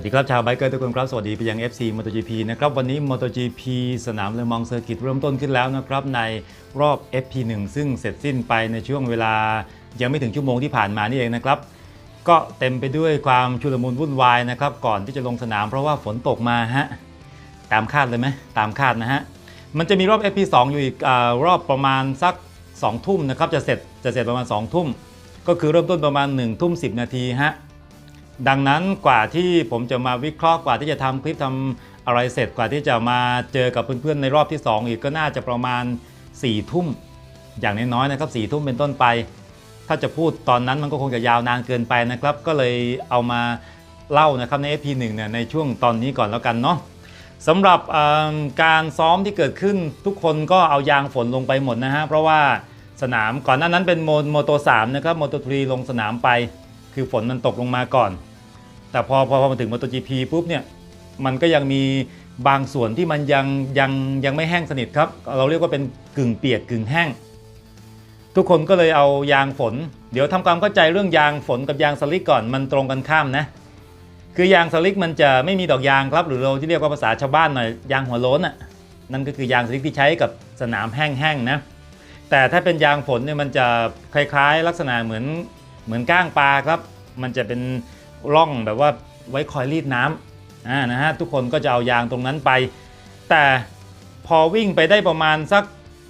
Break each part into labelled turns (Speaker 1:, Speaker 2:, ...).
Speaker 1: สวัสดีครับ ชาวไบเกอร์ทุกคนครับ สวัสดีไปยัง FC MotoGP นะครับ วันนี้ MotoGP สนามเลอมองเซอร์กิตเริ่มต้นขึ้นแล้วนะครับ ในรอบ FP1 ซึ่งเสร็จสิ้นไปในช่วงเวลายังไม่ถึงชั่วโมงที่ผ่านมานี่เองนะครับ ก็เต็มไปด้วยความชุลมุนวุ่นวายนะครับ ก่อนที่จะลงสนามเพราะว่าฝนตกมาฮะตามคาดเลยไหมตามคาดนะฮะมันจะมีรอบ FP2 อยู่อีกอรอบประมาณสัก2ทุ่มนะครับจะเสร็จจะเสร็จประมาณ2ทุ่มก็คือเริ่มต้นประมาณ1ทุ่ม10 นาทีฮะ ดังนั้นกว่าที่ผมจะมาวิเคราะห์กว่าที่จะทำคลิปทำอะไรเสร็จกว่าที่จะมาเจอกับเพื่อนๆในรอบที่ 2 อีกก็น่าจะประมาณ4ี่ทุ่มอย่างน้อยๆนะครับสี่ทุ่มเป็นต้นไป ถ้าจะพูดตอนนั้นมันก็คงจะยาวนานเกินไปนะครับ ก็เลยเอามาเล่านะครับใน FP1 เนี่ยในช่วงตอนนี้ก่อนแล้วกันเนาะสำหรับการซ้อมที่เกิดขึ้นทุกคนก็เอายางฝนลงไปหมดนะฮะเพราะว่าสนามก่อนหน้านั้นเป็นโมโมโต3นะครับโมโต3ลงสนามไป คือฝนมันตกลงมาก่อน แต่พอพอพอมาถึง MotoGP ปุ๊บเนี่ยมันก็ยังมีบางส่วนที่มันยังยังยังไม่แห้งสนิทครับ เราเรียกว่าเป็นกึ่งเปียกกึ่งแห้ง ทุกคนก็เลยเอายางฝน เดี๋ยวทำความเข้าใจเรื่องยางฝนกับยางสลิกก่อนมันตรงกันข้ามนะคือยางสลิกมันจะไม่มีดอกยางครับ หรือเราที่เรียกว่าภาษาชาวบ้านหน่อยยางหัวโล้นอะนั่นก็คือยางสลิกที่ใช้กับสนามแห้งๆนะแต่ถ้าเป็นยางฝนเนี่ยมันจะคล้ายๆ ลักษณะเหมือนเหมือนก้างปลาครับ มันจะเป็น ร่องแบบว่าไว้คอยรีดน้ำอ่านะฮะทุกคนก็จะเอายางตรงนั้นไป แต่พอวิ่งไปได้ประมาณสัก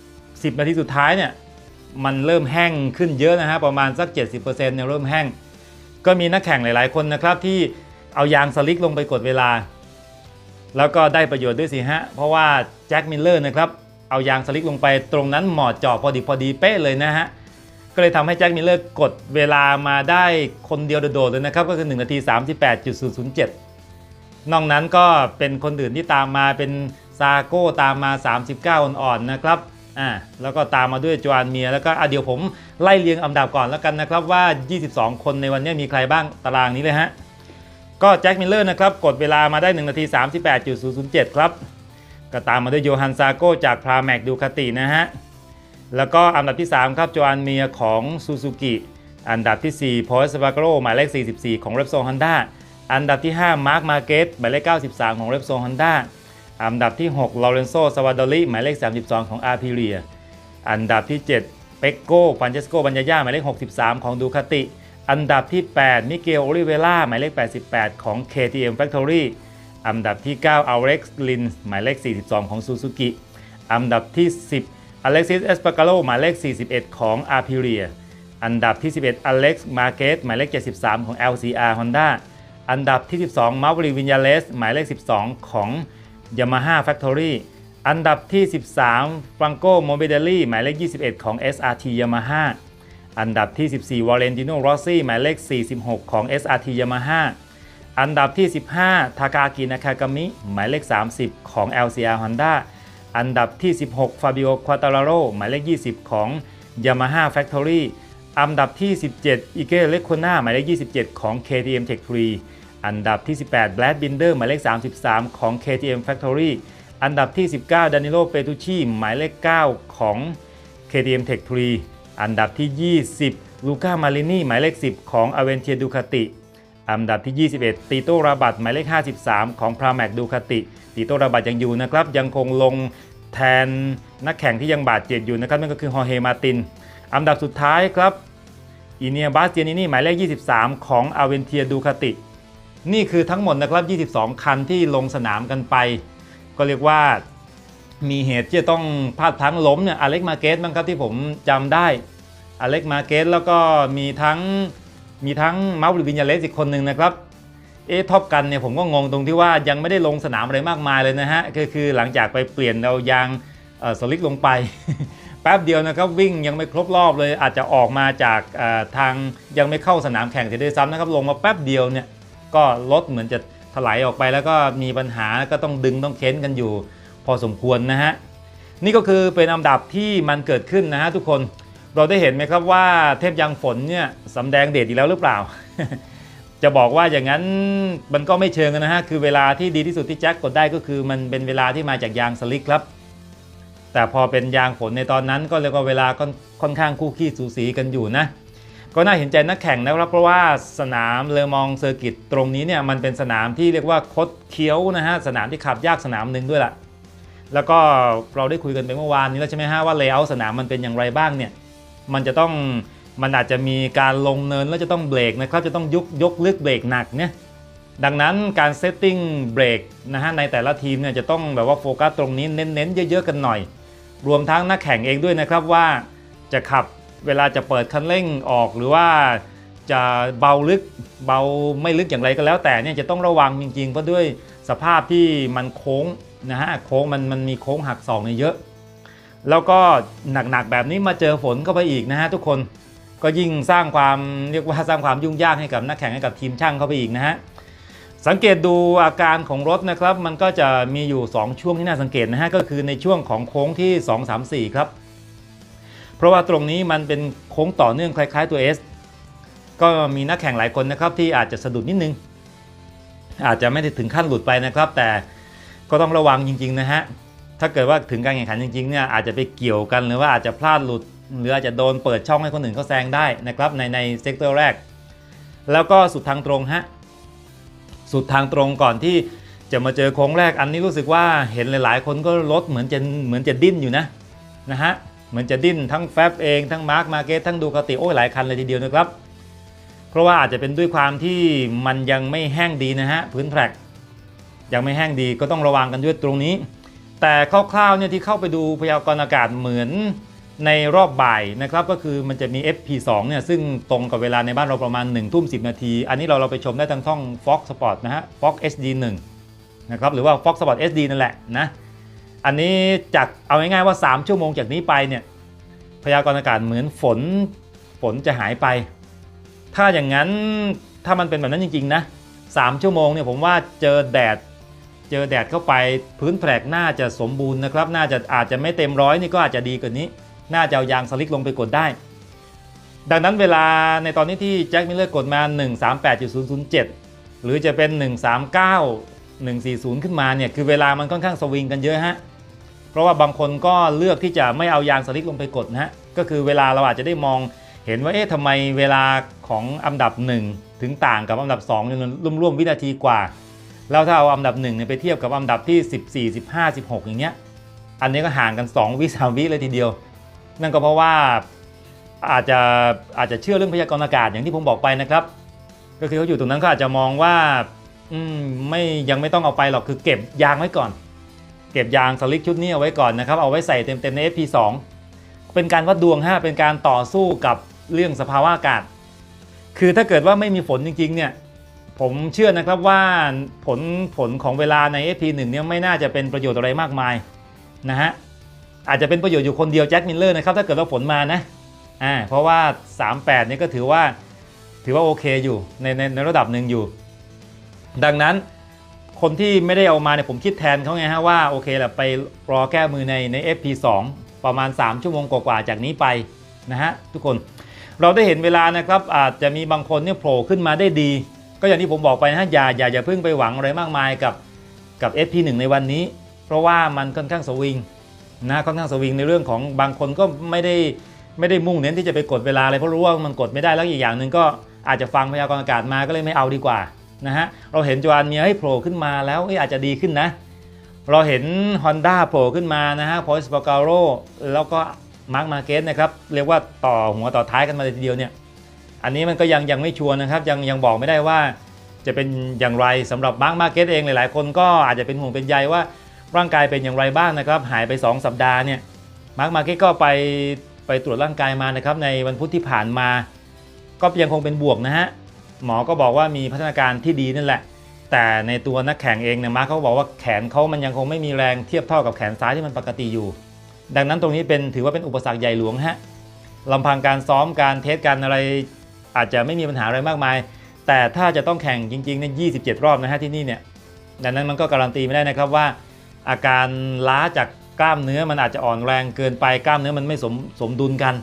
Speaker 1: 10 นาทีสุดท้ายเนี่ยมันเริ่มแห้งขึ้นเยอะนะฮะประมาณสัก 70%เนี่ยเริ่มแห้ง ก็มีนักแข่งหลาย ๆ คนนะครับที่เอายางสลิกลงไปกดเวลา แล้วก็ได้ประโยชน์ด้วยสิฮะ เพราะว่าแจ็คมิลเลอร์นะครับเอายางสลิกลงไปตรงนั้นเหมาะเจาะพอดีพอดีเป๊ะเลยนะฮะ ก็เลยทำให้แจ็คมิลเลอร์กดเวลามาได้คนเดียวโดดๆเลยนะครับ ก็คือ 1 นาที 38.007 นอกนั้นก็เป็นคนอื่นที่ตามมาเป็นซาโก้ตามมา 39 อ่อนๆนะครับอ่าแล้วก็ตามมาด้วยจวานเมีย แล้วก็อะเดี๋ยวผมไล่เรียงอันดับก่อนแล้วกันนะครับว่า 22 คนในวันนี้มีใครบ้างตารางนี้เลยฮะ ก็แจ็คมิลเลอร์นะครับกดเวลามาได้ 1 นาที 38.007 ครับ ก็ตามมาด้วยโยฮันซาโก้จากพราแมกดูคาตินะฮะ แล้วก็อันดับที่ 3 ครับ โจอันเมียของซูซูกิ อันดับที่ 4 พอสบาโกโรหมายเลข 44 ของเร p โซฮอนด้าอันดับที่ 5 มาร์คมาเกตหมายเลข 93 ของเร p โซฮอนด้าอันดับที่ 6 ลอเรนโซซาวาดอริหมายเลข 32 ของอาร์พิเรีย อันดับที่ 7 เปกโกฟานเจสโกบัญญาย่าหมายเลข 63 ของดูคาติ อันดับที่ 8 มิเกลโอลิเวล่าหมายเลข 88 ของ KTM Factory อันดับที่9อัลเร็กซ์ลินหมายเลข 42 ของซูซูกิอันดับที่ 10 อเล็กซิสเอสปา a าโลหมายเลข 41 ของอาร์พิเรียอันดับที่ 11อเล็กซ์มาเกตหมายเลข 73 ของ LCR Honda อันดับที่ 12 มาร์วรีวินยาเลสหมายเลข 12 ของ Yamaha Factory อันดับที่ 13ฟรังโกโมเบเดลลี่หมายเลข 21 ของ SRT Yamaha อันดับที่ 14วาเลนติโนรอสซี่หมายเลข 46 ของ SRT Yamaha อันดับที่ 15 ทากากินาคากามิ หมายเลข 30 ของ LCR Honda อันดับที่ 16 ฟาบิโอ ควาตา a โรหมายเลข 20 ของ Yamaha Factory อันดับที่ 17 อิเกเลโคนาหมายเลข 27 ของ KTM Tech 3อันดับที่ 18 Brad Binder หมายเลข 33 ของ KTM Factory อันดับที่ 19 ดานิโล เปตูชิหมายเลข 9 ของ KTM Tech 3อันดับที่ 20 ลูก้า มารินีหมายเลข 10 ของ a v e n t i e r Ducati อันดับที่ 21ตีโตราบัตหมายเลข 53 ของ p r a m a c Ducati ตีโตราบัตยังอยู่นะครับ ยังคงลงแทนนักแข่งที่ยังบาดเจ็บอยู่นะครับ นั่นก็คือฮอร์เฮมาติน อันดับสุดท้ายครับอีเนียบาสเตียนินี่หมายเลข 23 ของ a v e n t i e r Ducati นี่คือทั้งหมดนะครับ 22 คันที่ลงสนามกันไป ก็เรียกว่ามีเหตุที่จะต้องพลาดพลั้งล้มเนี่ยอเล็กมาเกสบ้างครับที่ผมจำได้อเล็กมาเกสแล้วก็มีทั้ง มีทั้งมาร์วิวินยาเลสอีกคนหนึ่งนะครับเอท็อปกันเนี่ยผมก็งงตรงที่ว่ายังไม่ได้ลงสนามอะไรมากมายเลยนะฮะก็คือหลังจากไปเปลี่ยนเอายางสลิกลงไป แป๊บเดียวนะครับวิ่งยังไม่ครบรอบเลยอาจจะออกมาจากทางยังไม่เข้าสนามแข่งเสียด้วยซ้ำนะครับลงมาแป๊บเดียวเนี่ยก็รถเหมือนจะถลายออกไปแล้วก็มีปัญหาก็ต้องดึงต้องเค้นกันอยู่ พอสมควรนะฮะนี่ก็คือเป็นอันดับที่มันเกิดขึ้นนะฮะทุกคน เราได้เห็นไหมครับว่าเทพยังฝนเนี่ยสำแดงเดชอีกแล้วหรือเปล่า จะบอกว่าอย่างนั้นมันก็ไม่เชิงนะฮะ คือเวลาที่ดีที่สุดที่แจ็คกดได้ก็คือ มันเป็นเวลาที่มาจากยางสลิกครับ แต่พอเป็นยางฝนในตอนนั้นก็เรียกว่าเวลาค่อนค่อนข้างคู่ขี้สูสีกันอยู่นะ ก็น่าเห็นใจนักแข่งนะครับเพราะว่าสนามเลอมองเซอร์กิตตรงนี้เนี่ยมันเป็นสนามที่เรียกว่าคดเคี้ยวนะฮะสนามที่ขับยากสนามหนึ่งด้วยล่ะแล้วก็เราได้คุยกันไปเมื่อวานนี้แล้วใช่ไหมฮะว่าเลเยอร์สนามมันเป็นอย่างไรบ้างเนี่ย มันจะต้องมันอาจจะมีการลงเนินแล้วจะต้องเบรกนะครับจะต้องยกยกลึกเบรกหนักเนี่ยดังนั้นการเซตติ้งเบรกนะฮะในแต่ละทีมเนี่ยจะต้องแบบว่าโฟกัสตรงนี้เน้นๆ เยอะๆกันหน่อย รวมทั้งนักแข่งเองด้วยนะครับว่าจะขับเวลาจะเปิดคันเร่งออกหรือว่าจะเบาลึกเบาไม่ลึกอย่างไรก็แล้ว แต่เนี่ยจะต้องระวังจริงๆ เพราะด้วยสภาพที่มันโค้งนะฮะโค้งมันมันมีโค้งหักศอกเนี่ยเยอะ แล้วก็หนักๆแบบนี้มาเจอฝนเข้าไปอีกนะฮะทุกคนก็ยิ่งสร้างความเรียกว่าสร้างความยุ่งยากให้กับนักแข่งให้กับทีมช่างเข้าไปอีกนะฮะสังเกตดูอาการของรถนะครับ มันก็จะมีอยู่ 2 ช่วงที่น่าสังเกตนะฮะก็คือในช่วงของโค้งที่ 2 3 4 ครับ เพราะว่าตรงนี้มันเป็นโค้งต่อเนื่องคล้ายๆตัว S ก็มีนักแข่งหลายคนนะครับที่อาจจะสะดุดนิดนึง อาจจะไม่ได้ถึงขั้นหลุดไปนะครับ แต่ก็ต้องระวังจริงๆนะฮะ ถ้าเกิดว่าถึงการแข่งขันจริงๆเนี่ยอาจจะไปเกี่ยวกันหรือว่าอาจจะพลาดหลุด หรืออาจจะโดนเปิดช่องให้คนอื่นเขาแซงได้นะครับในในเซกเตอร์แรก แล้วก็สุดทางตรงฮะสุดทางตรงก่อนที่จะมาเจอโค้งแรกอันนี้รู้สึกว่าเห็นหลายๆ คนก็รถเหมือนจะเหมือนจะดิ้นอยู่นะนะฮะเหมือนจะดิ้นทั้งแฟบเองทั้งมาร์คมาเก็ตทั้งดูคาติโอ้ยหลายคันเลยทีเดียวนะครับ เพราะว่าอาจจะเป็นด้วยความที่มันยังไม่แห้งดีนะฮะพื้นแทร็กยังไม่แห้งดีก็ต้องระวังกันด้วยตรงนี้ แต่คร่าวๆเนี่ยที่เข้าไปดูพยากรณ์อากาศเหมือนในรอบบ่ายนะครับก็คือมันจะมี FP2 เนี่ยซึ่งตรงกับเวลาในบ้านเราประมาณ 1 ทุ่ม 10 นาที อันนี้เราเราไปชมได้ทางช่อง Fox Sport นะฮะ Fox HD 1 นะครับหรือว่า Fox Sport SD นั่นแหละนะอันนี้จากเอาง่ายๆว่า 3 ชั่วโมงจากนี้ไปเนี่ยพยากรณ์อากาศเหมือนฝนฝนจะหายไป ถ้าอย่างนั้นถ้ามันเป็นแบบนั้นจริงๆนะ3ชั่วโมงเนี่ยผมว่าเจอแดด เจอแดดเข้าไปพื้นแผลกน่าจะสมบูรณ์นะครับ น่าจะอาจจะไม่เต็มร้อยนี่ก็อาจจะดีกว่านี้ น่าจะเอายางสลิกลงไปกดได้ ดังนั้นเวลาในตอนนี้ที่แจ็คมิลเลอร์กดมา 138.007 หรือจะเป็น 139 140 ขึ้นมาเนี่ยคือเวลามันค่อนข้างสวิงกันเยอะฮะเพราะว่าบางคนก็เลือกที่จะไม่เอายางสลิกลงไปกดนะฮะก็คือเวลาเราอาจจะได้มองเห็นว่าเอ๊ะทำไมเวลาของอันดับ 1 ถึงต่างกับอันดับ2จนร่วมๆวินาทีกว่า แล้วถ้าเอาอันดับ1เนี่ยไปเทียบกับอันดับที่ 14 15 16 อย่างเงี้ย อันนี้ก็ห่างกัน 2 วิ3วิเลยทีเดียว นั่นก็เพราะว่าอาจจะอาจจะเชื่อเรื่องพยากรณ์อากาศอย่างที่ผมบอกไปนะครับ ก็คือเขาอยู่ตรงนั้นเขาอาจจะมองว่าอืมไม่ยังไม่ต้องเอาไปหรอกคือเก็บยางไว้ก่อน เก็บยางสลิกชุดนี้เอาไว้ก่อนนะครับ เอาไว้ใส่เต็มๆใน FP2 เป็นการวัดดวงฮะเป็นการต่อสู้กับเรื่องสภาวะอากาศ คือถ้าเกิดว่าไม่มีฝนจริงๆเนี่ย ผมเชื่อนะครับว่าผลผลของเวลาใน FP1 เนี่ยไม่น่าจะเป็นประโยชน์อะไรมากมายนะฮะอาจจะเป็นประโยชน์อยู่คนเดียวแจ็คมิลเลอร์นะครับถ้าเกิดว่าฝนมานะอ่าเพราะว่า 38เนี่ยก็ถือว่าถือว่าโอเคอยู่ในในในระดับหนึ่งอยู่ ดังนั้นคนที่ไม่ได้เอามาเนี่ยผมคิดแทนเขาไงฮะว่าโอเคแหละไปรอแก้มือในใน FP2 ประมาณ 3 ชั่วโมงกว่าๆจากนี้ไปนะฮะทุกคนเราได้เห็นเวลานะครับอาจจะมีบางคนเนี่ยโผล่ขึ้นมาได้ดี ก็อย่างที่ผมบอกไปนะอย่าอย่าอย่าเพิ่งไปหวังอะไรมากมายกับกับ FP1 ในวันนี้ เพราะว่ามันค่อนข้างสวิงนะค่อนข้างสวิงในเรื่องของบางคนก็ไม่ได้ไม่ได้มุ่งเน้นที่จะไปกดเวลาอะไรเพราะรู้ว่ามันกดไม่ได้แล้วอีกอย่างหนึ่งก็อาจจะฟังพยากรณ์อากาศมาก็เลยไม่เอาดีกว่านะฮะเราเห็นจวานเมียให้โผล่ขึ้นมาแล้วเอ้ยอาจจะดีขึ้นนะ เราเห็น Honda โผล่ขึ้นมานะฮะพอสปาการโรแล้วก็มาร์ m มาเกสนะครับ เรียกว่าต่อหัวต่อท้ายกันมาเลยทีเดียวเนี่ย อันนี้มันก็ยังยังไม่ชัวร์นะครับยังยังบอกไม่ได้ว่าจะเป็นอย่างไรสำหรับมาร์ m มาเกสเองหลาย ๆ คนก็อาจจะเป็นห่วงเป็นใยว่าร่างกายเป็นอย่างไรบ้างนะครับ หายไป 2 สัปดาห์เนี่ยมาร์คมาร์เก็ตก็ไปไปตรวจร่างกายมานะครับ ในวันพุธที่ผ่านมา ก็ยังคงเป็นบวกนะฮะหมอก็บอกว่ามีพัฒนาการที่ดีนั่นแหละ แต่ในตัวนักแข่งเองเนี่ยมาร์คเขาบอกว่าแขนเขามันยังคงไม่มีแรงเทียบเท่ากับแขนซ้ายที่มันปกติอยู่ ดังนั้นตรงนี้เป็นถือว่าเป็นอุปสรรคใหญ่หลวงฮะลำพังการซ้อมการเทสการอะไร อาจจะไม่มีปัญหาอะไรมากมาย แต่ถ้าจะต้องแข่งจริงๆเนี่ย27รอบนะฮะที่นี่เนี่ยดังนั้นมันก็การันตีไม่ได้นะครับว่า อาการล้าจากกล้ามเนื้อมันอาจจะอ่อนแรงเกินไปกล้ามเนื้อมันไม่สมสมดุลกัน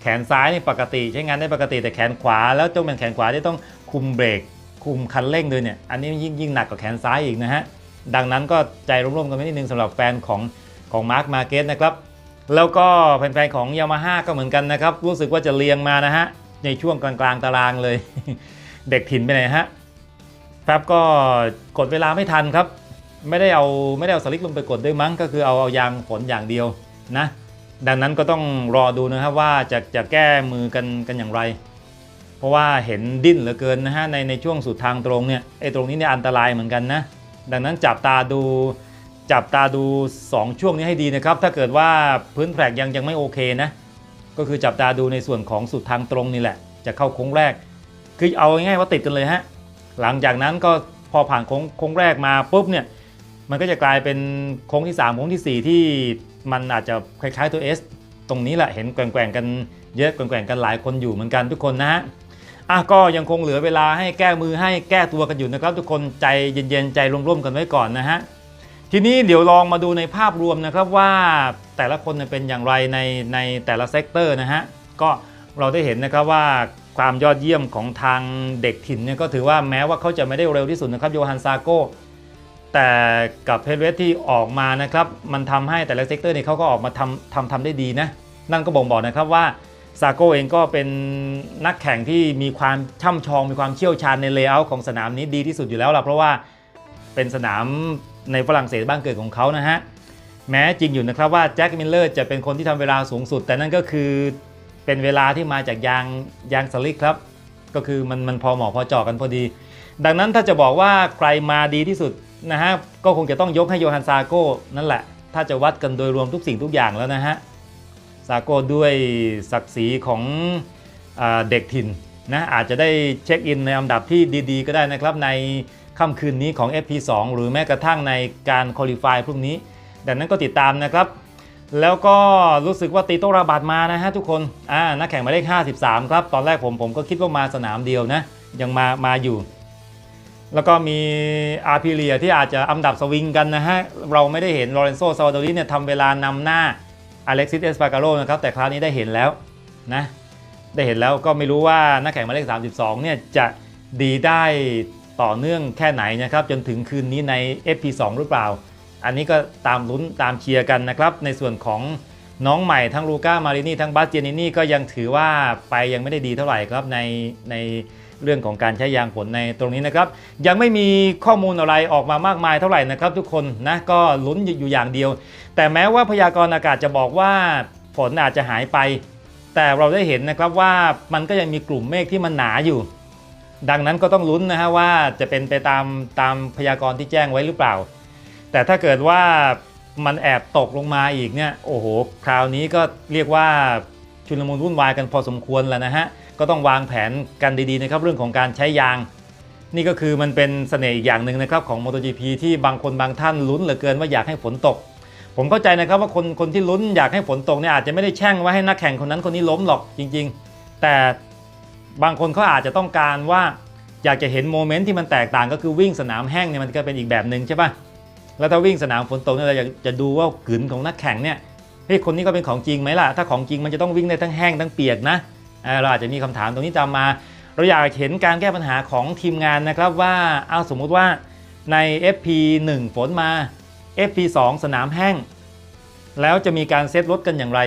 Speaker 1: แขนซ้ายนี่ปกติ ใช้งานได้ปกติแต่แขนขวา แล้วต้องเป็นแขนขวาที่ต้องคุมเบรก คุมคันเร่งด้วยเนี่ยอันนี้ยิ่งยิ่งหนักกว่าแขนซ้ายอีกนะฮะดังนั้นก็ใจร่วมๆกันนิดนึงสำหรับแฟนของของมาร์คมาเกสนะครับแล้วก็แฟนๆของยามาฮ่าก็เหมือนกันนะครับ รู้สึกว่าจะเรียงมานะฮะ ในช่วงกลางๆตารางเลย เด็กถิ่นไปไหนฮะแฟบก็กดเวลาไม่ทันครับ ไม่ได้เอาไม่ได้เอาสลิกลงไปกดด้วยมั้ง ก็คือเอาเอายางฝนอย่างเดียวนะดังนั้นก็ต้องรอดูนะครับว่าจะจะแก้มือกันกันอย่างไร เพราะว่าเห็นดิ้นเหลือเกินนะฮะในในช่วงสุดทางตรงเนี่ยไอ้ตรงนี้เนี่ยอันตรายเหมือนกันนะดังนั้นจับตาดูจับตาดู 2 ช่วงนี้ให้ดีนะครับ ถ้าเกิดว่าพื้นแผลกยังยังไม่โอเคนะ ก็คือจับตาดูในส่วนของสุดทางตรงนี่แหละ จะเข้าโค้งแรก คือเอาง่ายๆว่าติดกันเลยฮะหลังจากนั้นก็พอผ่านโค้งโค้งแรกมาปุ๊บเนี่ยมันก็จะกลายเป็นโค้งที่3โค้งทีสี่ 4 ที่มันอาจจะคล้ายๆตัว S ตรงนี้แหละเห็นแกว่งๆกันเยอะแกว่งๆกันหลายคนอยู่เหมือนกันทุกคนนะฮะอะก็ยังคงเหลือเวลาให้แก้มือให้แก้ตัวกันอยู่นะครับ ทุกคนใจเย็นๆใจร่วมๆกันไว้ก่อนนะฮะ ทีนี้เดี๋ยวลองมาดูในภาพรวมนะครับว่าแต่ละคนเป็นอย่างไรในในแต่ละเซกเตอร์นะฮะก็เราได้เห็นนะครับว่าความยอดเยี่ยมของทางเด็กถิ่นเนี่ยก็ถือว่าแม้ว่าเขาจะไม่ได้เร็วที่สุดนะครับโยฮันซาโกแต่กับเพจเวสที่ออกมานะครับมันทำให้แต่ละเซกเตอร์เนี่ยเขาก็ออกมาทำทำทำได้ดีนะนั่นก็บ่งบอกนะครับว่าซาโกเองก็เป็นนักแข่งที่มีความช่ำชองมีความเชี่ยวชาญในเลเยอร์ของสนามนี้ดีที่สุดอยู่แล้วล่ะเพราะว่าเป็นสนาม ในฝรั่งเศสบ้านเกิดของเขานะฮะ แม้จริงอยู่นะครับว่าแจ็คมิลเลอร์จะเป็นคนที่ทำเวลาสูงสุด แต่นั่นก็คือเป็นเวลาที่มาจากยางยางสลิกครับ ก็คือมันมันพอเหมาะพอเจาะกันพอดี ดังนั้นถ้าจะบอกว่าใครมาดีที่สุดนะฮะก็คงจะต้องยกให้โยฮันซาโก้นั่นแหละ ถ้าจะวัดกันโดยรวมทุกสิ่งทุกอย่างแล้วนะฮะซาโก้ด้วยศักดิ์ศรีของอเด็กถิ่นนะอาจจะได้เช็คอินในอันดับที่ดีๆ ก็ได้นะครับใน ค่ำคืนนี้ของ FP2 หรือแม้กระทั่งในการคอลี่ฟายพรุ่งนี้ ดังนั้นก็ติดตามนะครับ แล้วก็รู้สึกว่าตีโตราบาดมานะฮะทุกคนอ่านักแข่งหมายเลข53 ครับ ตอนแรกผมผมก็คิดว่ามาสนามเดียวนะ ยังมามาอยู่ แล้วก็มีอาร์พิเลียที่อาจจะอันดับสวิงกันนะฮะ เราไม่ได้เห็นลอเรนโซซาวาโดริเนี่ยทำเวลานำหน้าอเล็กซิสเอสปาการโ o นะครับ แต่คราวนี้ได้เห็นแล้วนะได้เห็นแล้วก็ไม่รู้ว่านักแข่งหมายเลข32เนี่ยจะดีได้ ต่อเนื่องแค่ไหนนะครับ จนถึงคืนนี้ใน FP2 หรือเปล่า อันนี้ก็ตามลุ้นตามเชียร์กันนะครับ ในส่วนของน้องใหม่ทั้งลูก้ามารินีทั้งบาสเจนินี่ก็ยังถือว่าไปยังไม่ได้ดีเท่าไหร่ครับในในเรื่องของการใช้ยางผลในตรงนี้นะครับ ยังไม่มีข้อมูลอะไรออกมามากมายเท่าไหร่นะครับ ทุกคนนะก็ลุ้นอยู่อย่างเดียว แต่แม้ว่าพยากรณ์อากาศจะบอกว่าฝนอาจจะหายไป แต่เราได้เห็นนะครับว่ามันก็ยังมีกลุ่มเมฆที่มันหนาอยู่ ดังนั้นก็ต้องลุ้นนะฮะว่าจะเป็นไปตามตามพยากรณ์ที่แจ้งไว้หรือเปล่า แต่ถ้าเกิดว่ามันแอบตกลงมาอีกเนี่ยโอ้โห คราวนี้ก็เรียกว่าชุนลมุนวุ่นวายกันพอสมควรแล้วนะฮะ ก็ต้องวางแผนกันดีๆนะครับเรื่องของการใช้ยาง นี่ก็คือมันเป็นเสน่ห์อีกอย่างหนึ่งนะครับของ MotoGP ที่บางคนบางท่านลุ้นเหลือเกินว่าอยากให้ฝนตก ผมเข้าใจนะครับว่าคนคนที่ลุ้นอยากให้ฝนตกเนี่ยอาจจะไม่ได้แช่งว่าให้นักแข่งคนนั้นคนนี้ล้มหรอกจริง ๆ แต่ บางคนเขาอาจจะต้องการว่าอยากจะเห็นโมเมนต์ที่มันแตกต่างก็คือวิ่งสนามแห้งเนี่ยมันก็เป็นอีกแบบหนึ่งใช่ปะแล้วถ้าวิ่งสนามฝนตกเนี่ยเราจะจะดูว่ากลืนของนักแข่งเนี่ยเฮ้ยคนนี้ก็เป็นของจริงไหมล่ะ ถ้าของจริงมันจะต้องวิ่งได้ทั้งแห้งทั้งเปียกนะเเราอาจจะมีคำถามตรงนี้ตามมา เราอยากเห็นการแก้ปัญหาของทีมงานนะครับว่าเอาสมมุติว่าใน FP1 ฝนมา FP2 สนามแห้ง แล้วจะมีการเซตรถกันอย่างไร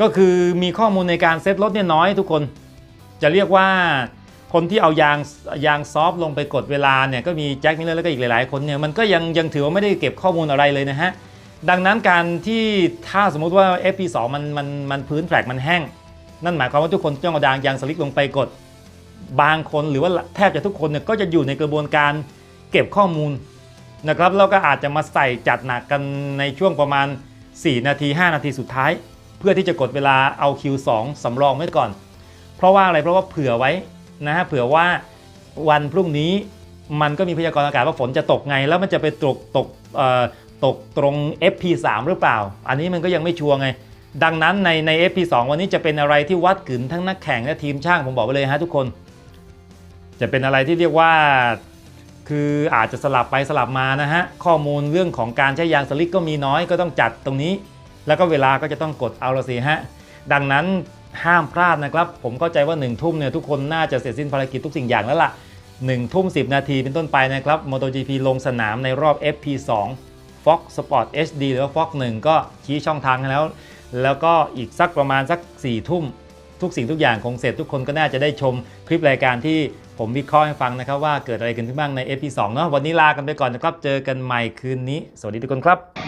Speaker 1: ก็คือมีข้อมูลในการเซตรถเนี่ยน้อยทุกคน จะเรียกว่าคนที่เอายางยางซอฟต์ลงไปกดเวลาเนี่ยก็มีแจ็คมิลเลอร์แล้วก็อีกหลาย ๆ คนเนี่ยมันก็ยังยังถือว่าไม่ได้เก็บข้อมูลอะไรเลยนะฮะ ดังนั้นการที่ถ้าสมมุติว่า FP2 มันมันมันพื้นแฟลกมันแห้ง นั่นหมายความว่าทุกคนต้องเอาดางยางสลิกลงไปกด บางคนหรือว่าแทบจะทุกคนเนี่ยก็จะอยู่ในกระบวนการเก็บข้อมูลนะครับแล้วก็อาจจะมาใส่จัดหนักกันในช่วงประมาณ 4 นาที 5 นาทีสุดท้าย เพื่อที่จะกดเวลาเอา Q2 สำรองไว้ก่อน เพราะว่าอะไรเพราะว่าเผื่อไว้นะฮะเผื่อว่าวันพรุ่งนี้มันก็มีพยากรณ์อากาศว่าฝนจะตกไง แล้วมันจะไปตกตกเอ่อตกตรง FP3 หรือเปล่า อันนี้มันก็ยังไม่ชัวร์ไง ดังนั้นในใน FP2 วันนี้จะเป็นอะไรที่วัดกึนทั้งนักแข่งและทีมช่างผมบอกไปเลยฮะทุกคน จะเป็นอะไรที่เรียกว่าคืออาจจะสลับไปสลับมานะฮะ ข้อมูลเรื่องของการใช้ยางสลิกก็มีน้อยก็ต้องจัดตรงนี้ แล้วก็เวลาก็จะต้องกดเอาละสิฮะ ดังนั้น ห้ามพลาดนะครับ ผมเข้าใจว่า1นึ่ทุ่มเนี่ยทุกคนน่าจะเสร็จสิ้นภารกิจทุกสิ่งอย่างแล้วล่ะ1ทุ่ม10นาทีเป็นต้นไปนะครับ MotoGP ลงสนามในรอบ FP2 Fox Sport HD หรือว่า Fox 1 ก็ชี้ช่องทางให้แล้ว แล้วก็อีกสักประมาณสัก4ทุ่ม ทุกสิ่งทุกอย่างคงเสร็จทุกคนก็น่าจะได้ชมคลิปรายการที่ผมวิเคราะห์ให้ฟังนะครับว่าเกิดอะไรกันขึ้นบ้างในเอพิสองเนาะวันนี้ลากันไปก่อนนะครับเจอกันใหม่คืนนี้ สวัสดีทุกคนครับ